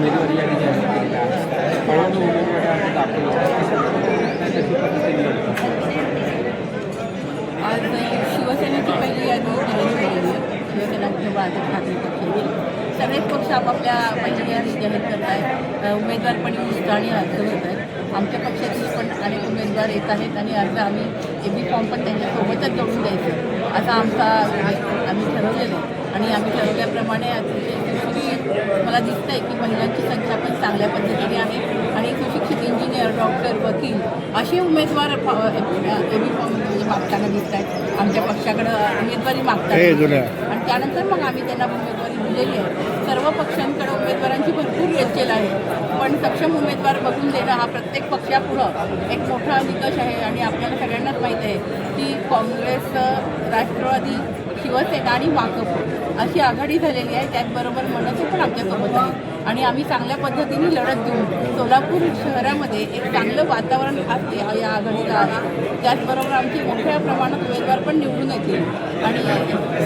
उमेदवारी यादी जाहीर केलेली आहे उमेदवारी अर्ज दाखल आज शिवसेनेची पहिली यादी. जाहीर केलेली आहे शिवसेना उद्धव ठाकरे पक्षाची सगळेच पक्ष आपापल्या पहिली यादी जाहीर करत आहेत उमेदवार पण आणि अर्ज होत आहेत. आमच्या पक्षातील पण अनेक उमेदवार येत आहेत आणि अर्ज आम्ही ए बी फॉर्म पण त्यांच्यासोबतच जोडून द्यायचं. असा आमचा आम्ही ठरवलेलं आहे. आणि आम्ही ठरवल्याप्रमाणे अतिशय मला दिसतं आहे की महिलांची संख्या पण चांगल्या पद्धतीने आहे आणि सुशिक्षित इंजिनियर डॉक्टर वकील असे उमेदवार फॉर्म म्हणजे मागताना दिसत आहेत आमच्या पक्षाकडं उमेदवारी मागतात आणि त्यानंतर मग आम्ही त्यांना उमेदवारी दिलेली आहे. सर्व पक्षांकडे उमेदवारांची भरपूर रेलचेल आहे. पण सक्षम उमेदवार बघून देणं हा प्रत्येक पक्षापुढं एक मोठा निकष आहे आणि आपल्याला सगळ्यांनाच माहीत आहे की काँग्रेस राष्ट्रवादी शिवसेना आणि भाकप अशी आघाडी झालेली आहे त्याचबरोबर मनसे पण आमच्यासोबत आहे आणि आम्ही चांगल्या पद्धतीने लढत देऊ सोलापूर शहरामध्ये एक चांगलं वातावरण असते या आघाडीला आहे. त्याचबरोबर आमची मोठ्या प्रमाणात उमेदवार पण निवडून येतील. आणि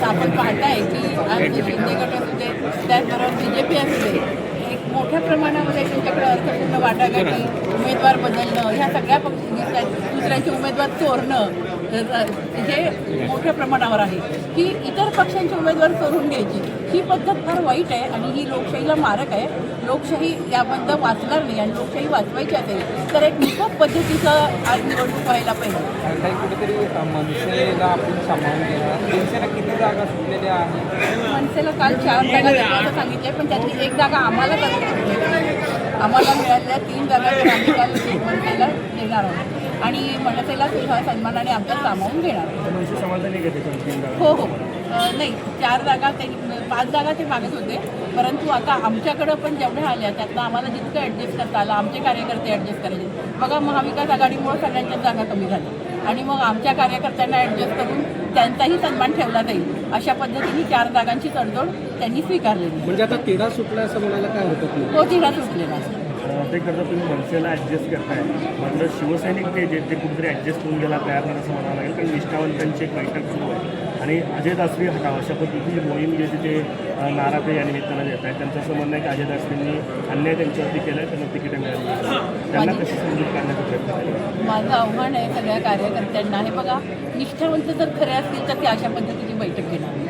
आपण पाहताय की आमचे शिंदे गट असू दे त्याचबरोबर बी जे पी असू दे एक मोठ्या प्रमाणामध्ये त्यांच्याकडे अर्थपूर्ण वाटाघाटी उमेदवार बदलणं ह्या सगळ्या पक्ष दिसतात दुसऱ्यांचे उमेदवार चोरणं हे मोठ्या प्रमाणावर आहे. की इतर पक्षांचे उमेदवार चोरून घ्यायची. ही पद्धत फार वाईट आहे आणि ही लोकशाहीला मारक आहे. लोकशाही याबद्दल वाचणार नाही आणि लोकशाही वाचवायची असेल तर एक निकट पद्धतीचं आज निवडणूक व्हायला पाहिजे. कुठेतरी मनसेला आपण सामावून घेणार. मनसेला किती जागा सुटलेल्या आहेत? मनसेला काल चार जागा देण्याचं सांगितले पण त्यातली एक जागा आम्हाला आम्हाला मिळालेल्या तीन जागा आम्ही काल मनसेला देणार आहोत. आणि मनसेला सुद्धा सन्मानाने आमच्या सामावून घेणार? हो हो. नाही चार जागा ते पाच जागा ते मागत होते. परंतु आता आमच्याकडं पण जेवढ्या आल्या त्यातनं आम्हाला जितकं ॲडजस्ट करता आलं आमचे कार्यकर्ते ॲडजस्ट करायचे. बघा महाविकास आघाडीमुळे सगळ्यांच्याच जागा कमी झाल्या. आणि मग आमच्या कार्यकर्त्यांना ॲडजस्ट करून त्यांचाही सन्मान ठेवला जाईल. अशा पद्धतीने चार जागांची तडजोड त्यांनी स्वीकारलेली म्हणजे आता तिढा सुटला असं म्हणायला काय हरकत नाही. तो तिला सुटलेला ते करता तुम्ही मनसेला ॲडजस्ट करताय. मात्र शिवसैनिक ते जे ते कुठेतरी ॲडजस्ट करून घ्यायला तयार नाही असं म्हणावं लागेल. कारण निष्ठावंतांची एक बैठक सुरू आहे. आणि अजय दासरी हटाव अशा पद्धतीची मोहीम जी ते अं, नारा ते या निमित्तानं देत आहे त्यांचं असं म्हणणं आहे की अजय दासरींनी अन्याय त्यांच्यावरती केला आहे त्यांना तिकीटं मिळाली. त्यांना कशी समजूत काढण्याचा प्रयत्न केला? माझं आव्हान आहे सगळ्या कार्यकर्त्यांना. हे बघा निष्ठावंत जर खरे असतील तर ते अशा पद्धतीची बैठक घेणार.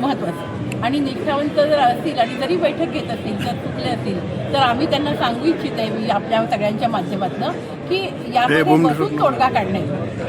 महत्त्वाचं आणि निष्ठावंत जर असतील आणि जरी बैठक घेत असतील जर चुकले असतील तर आम्ही त्यांना सांगू इच्छित आहे मी आपल्या सगळ्यांच्या माध्यमातून की यामध्ये बसून तोडगा काढणे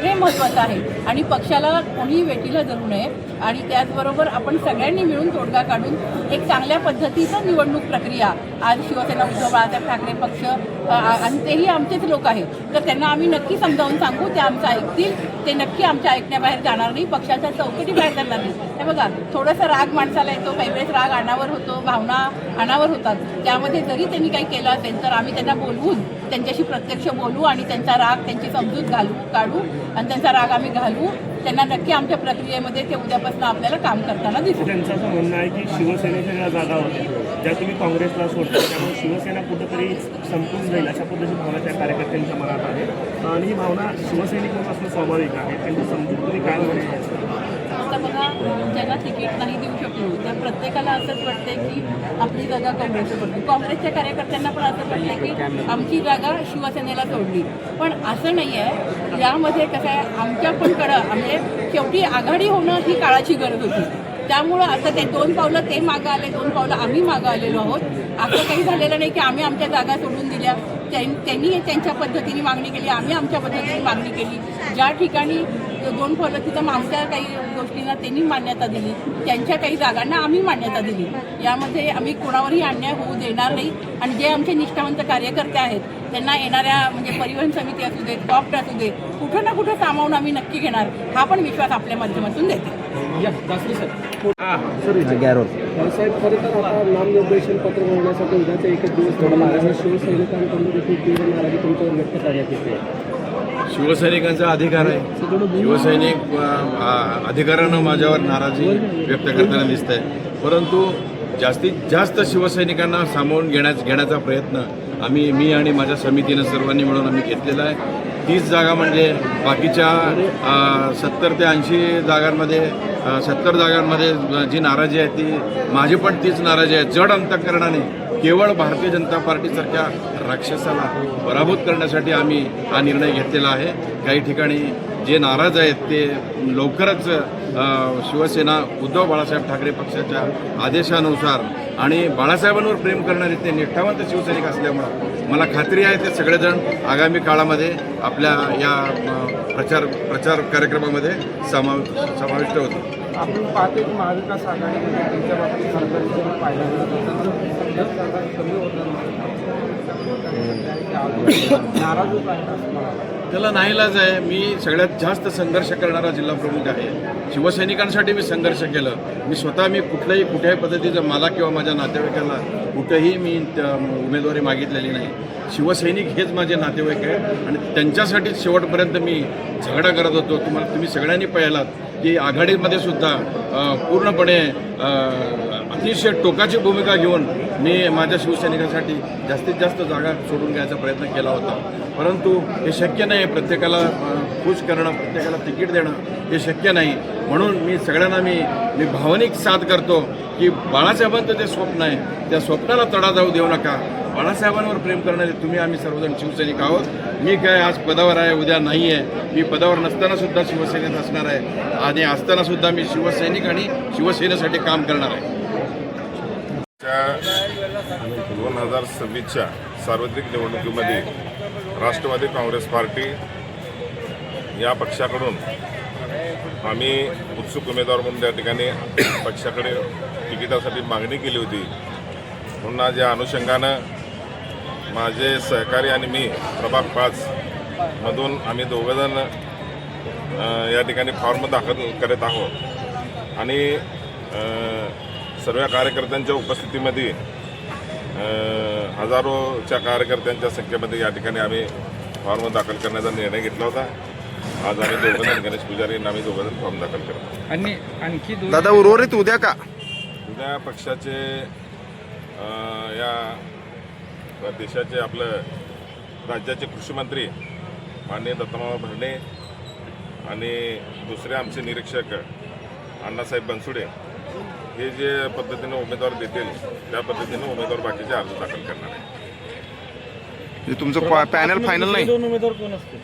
हे महत्त्वाचं आहे. आणि पक्षाला कोणीही वेटीला धरू नये. आणि त्याचबरोबर आपण सगळ्यांनी मिळून तोडगा काढून एक चांगल्या पद्धतीचं निवडणूक प्रक्रिया आज शिवसेना उद्धव बाळासाहेब ठाकरे पक्ष आणि तेही आमचेच लोक आहेत. तर त्यांना आम्ही नक्की समजावून सांगू ते आमचं ऐकतील. ते नक्की आमच्या ऐकण्याबाहेर जाणार नाही. पक्षाच्या चौकटी बाहेर जाणार नाही. हे बघा थोडासा राग माणसाला येतो काही वेळेस राग अनावर होतो भावना अनावर होतात. त्यामध्ये जरी त्यांनी काही केलं असेल तर आम्ही त्यांना बोलवून त्यांच्याशी प्रत्यक्ष बोलू आणि त्यांचा राग त्यांची समजूत घालू काढू आणि त्यांचा राग आम्ही घालू. त्यांना नक्की आमच्या प्रक्रियेमध्ये ते उद्यापासून आपल्याला काम करताना दिसू. त्यांचं असं म्हणणं आहे की शिवसेनेच्या ज्या जागा होत्या. ज्या तुम्ही काँग्रेसला सोडता त्यामुळे शिवसेना कुठंतरी संपून जाईल अशा पद्धतीची भावना त्या कार्यकर्त्यांच्या मनात आहे आणि ही भावना शिवसैनिक म्हणून असणं स्वाभाविक आहे. त्यांची समजूत तुम्ही काय म्हणायची ज्यांना तिकीट नाही देऊ शकलो त्या प्रत्येकाला असंच वाटतंय की आपली जागा काँग्रेसला पडली. काँग्रेसच्या कार्यकर्त्यांना पण असं वाटतंय की आमची जागा शिवसेनेला सोडली. पण असं नाही आहे यामध्ये कसं आहे आमच्या पण कडं म्हणजे शेवटी आघाडी होणं ही काळाची गरज होती. त्यामुळं आता ते दोन पावलं ते मागं आले दोन पावलं आम्ही मागं आलेलो आहोत. असं काही झालेलं नाही की आम्ही आमच्या जागा सोडून दिल्या. त्यां- त्यांनी त्यांच्या पद्धतीने मागणी केली आम्ही आमच्या पद्धतीने मागणी केली. ज्या ठिकाणी दोन पावलं तिथं आमच्या काही गोष्टींना त्यांनी मान्यता दिली त्यांच्या काही जागांना आम्ही मान्यता दिली. यामध्ये आम्ही कोणावरही अन्याय होऊ देणार नाही. आणि जे आमचे निष्ठावंत कार्यकर्ते आहेत त्यांना येणाऱ्या म्हणजे परिवहन समिती असू दे कॉप्ट असू दे कुठं ना कुठं सामावून आम्ही नक्की घेणार हा पण विश्वास आपल्या माध्यमातून देते. सर साहेब खरं तर आता नामनिर्देशन पत्र मिळण्यासाठी उद्याचा एकच दिवस थोडा महाराष्ट्र शिवसैनिकांकडून देखील तीव्र नाराजी तुमच्यावर व्यक्त करण्यात येते. शिवसैनिकांचा अधिकार आहे. शिवसैनिक अधिकारानं माझ्यावर नाराजी व्यक्त करताना दिसत आहे परंतु जास्तीत जास्त शिवसैनिकांना सामावून घेण्याच घेण्याचा प्रयत्न आम्ही मी आणि माझ्या समितीनं सर्वांनी मिळून आम्ही घेतलेला आहे. तीस जागा म्हणजे बाकीच्या सत्तर ते ऐंशी जागांमध्ये सत्तर जागांमध्ये जी नाराजी आहे ती माझी पण तीच नाराजी आहे. जड अंतकरणाने केवळ भारतीय जनता पार्टीसारख्या राक्षसाला पराभूत करण्यासाठी आम्ही हा निर्णय घेतलेला आहे. काही ठिकाणी जे नाराज आहेत ते लवकरच शिवसेना उद्धव बाळासाहेब ठाकरे पक्षाच्या आदेशानुसार आणि बाळासाहेबांवर प्रेम करणारे ते निष्ठावंत शिवसैनिक असल्यामुळं मला खात्री आहे ते सगळेजण आगामी काळामध्ये आपल्या या प्रचार प्रचार कार्यक्रमामध्ये समाव समाविष्ट होतील आपण पाहतो की महाविकास आघाडीमध्ये त्यांच्या बाबतीत सरकारी जर पाहिलं गेलं तर संघर्ष सरकार कमी होत नाराजच आहे असं मला वाटतं. त्याला नाहीलाज आहे. मी सगळ्यात जास्त संघर्ष करणारा जिल्हा प्रमुख आहे. शिवसैनिकांसाठी मी संघर्ष केलं. मी स्वतः मी कुठल्याही कुठल्याही पद्धतीचं मला किंवा माझ्या नातेवाईकाला कुठंही मी त्या उमेदवारी मागितलेली नाही. शिवसैनिक हेच माझे नातेवाईक आहे आणि त्यांच्यासाठीच शेवटपर्यंत मी झगडा करत होतो. तुम्हाला तुम्ही सगळ्यांनी पाहिलात की आघाडीमध्ये सुद्धा पूर्णपणे अतिशय टोकाची भूमिका घेऊन मी माझ्या शिवसैनिकांसाठी जास्तीत जास्त जागा सोडून घ्यायचा प्रयत्न केला होता. परंतु हे शक्य नाही प्रत्येकाला खुश करणं प्रत्येकाला तिकीट देणं. हे शक्य नाही. म्हणून मी सगळ्यांना मी मी भावनिक साथ करतो की बाळासाहेबांचं जे स्वप्न आहे त्या स्वप्नाला तडा जाऊ देऊ नका. बाळासाहेबांवर प्रेम करणारे तुम्ही आम्ही सर्वजण शिवसैनिक आहोत. मी काय आज पदावर आहे उद्या नाही आहे. मी पदावर नसतानासुद्धा शिवसेनेत असणार आहे. आणि असतानासुद्धा मी शिवसैनिक आणि शिवसेनेसाठी काम करणार आहे. दोन हजार सव्वीसच्या सार्वत्रिक निवडणुकीमध्ये राष्ट्रवादी काँग्रेस पार्टी या पक्षाकडून आम्ही उत्सुक उमेदवार म्हणून त्या ठिकाणी पक्षाकडे तिकिटासाठी मागणी केली होती. म्हणून आज या अनुषंगानं माझे सहकारी आणि मी प्रभाग पाचमधून आम्ही दोघंजण या ठिकाणी फॉर्म दाखल करत आहोत. आणि सर्व कार्यकर्त्यांच्या उपस्थितीमध्ये हजारोच्या कार्यकर्त्यांच्या संख्येमध्ये या ठिकाणी आम्ही फॉर्म दाखल करण्याचा निर्णय घेतला होता. आज आम्ही दोघंजण गणेश पुजारी यांना आम्ही दोघंजण फॉर्म दाखल करतो. आणि आणखी दोन दादा उर्वरित उद्या का? उद्या पक्षाचे या देशाचे आपलं राज्याचे कृषी मंत्री माननीय दत्तमामा भरणे आणि दुसरे आमचे निरीक्षक अण्णासाहेब बनसुडे हे जे पद्धतीने उमेदवार देतील त्या पद्धतीने उमेदवार बाकीचे अर्ज दाखल करणार आहे म्हणजे तुमचं पा- पॅनल फायनल नाही. दोन उमेदवार कोण असतील?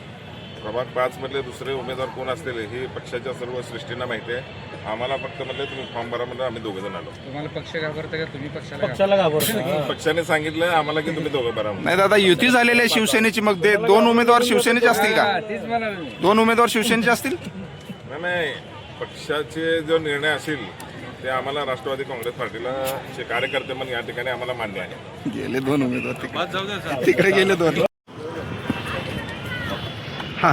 प्रभाग पाच मधले दुसरे उमेदवार कोण असतील हे पक्षाच्या सर्व सृष्टींना माहिती आहे. आम्हाला फक्त म्हटलं तुम्ही फॉर्म भरा म्हणजे आम्ही दोघं जण आलो. तुम्हाला पक्ष घाबरता का? तुम्ही पक्षाला पक्षाला घाबरतो पक्षाने सांगितलं आम्हाला की तुम्ही दोघं भरा. नाही दादा युती झालेली आहे शिवसेनेची मग ते दोन उमेदवार शिवसेनेचे असतील का? दोन उमेदवार शिवसेनेचे असतील? नाही नाही. पक्षाचे जो निर्णय असेल ते आम्हाला राष्ट्रवादी काँग्रेस पार्टीला चे कार्यकर्ते म्हणून या ठिकाणी आम्हाला मान्य आहे गेले दोन उमेदवार तिकडे. गेले दोन. हा.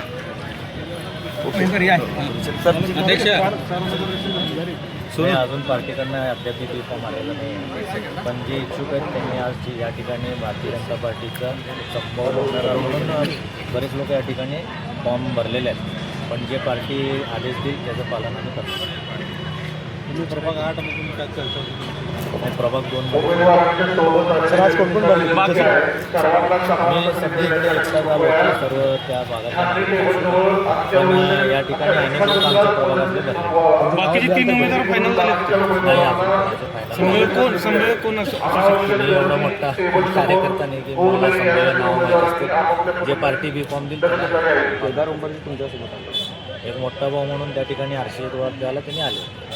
अजून पार्टीकडनं अद्याप फॉर्म आलेला नाही पण जे इच्छुक आहेत त्यांनी आज जे या ठिकाणी भारतीय जनता पार्टीचा संभव होणार म्हणून बरेच लोक या ठिकाणी फॉर्म भरलेले आहेत. पण जे पार्टी आदेश देईल त्याचं पालन आम्ही करतो तुम्ही प्रभाग आठ मधून काय चर्चा प्रभाग दोन मी सध्या इकडे एकटा झालो होतो सर्व त्या भागात पण या ठिकाणी अनेक लोक आमच्या प्रभागातले भरले बाकीचे तीन उमेदवार फायनल झाले नाही. कोण कोण असू असू शकतो मी एवढा मोठा कार्यकर्ता नाही की मला नाव माहीत असते जे पार्टी बी फॉर्म देईल त्याला. एक मोठा भाऊ म्हणून त्या ठिकाणी वाद द्यायला त्यांनी आले.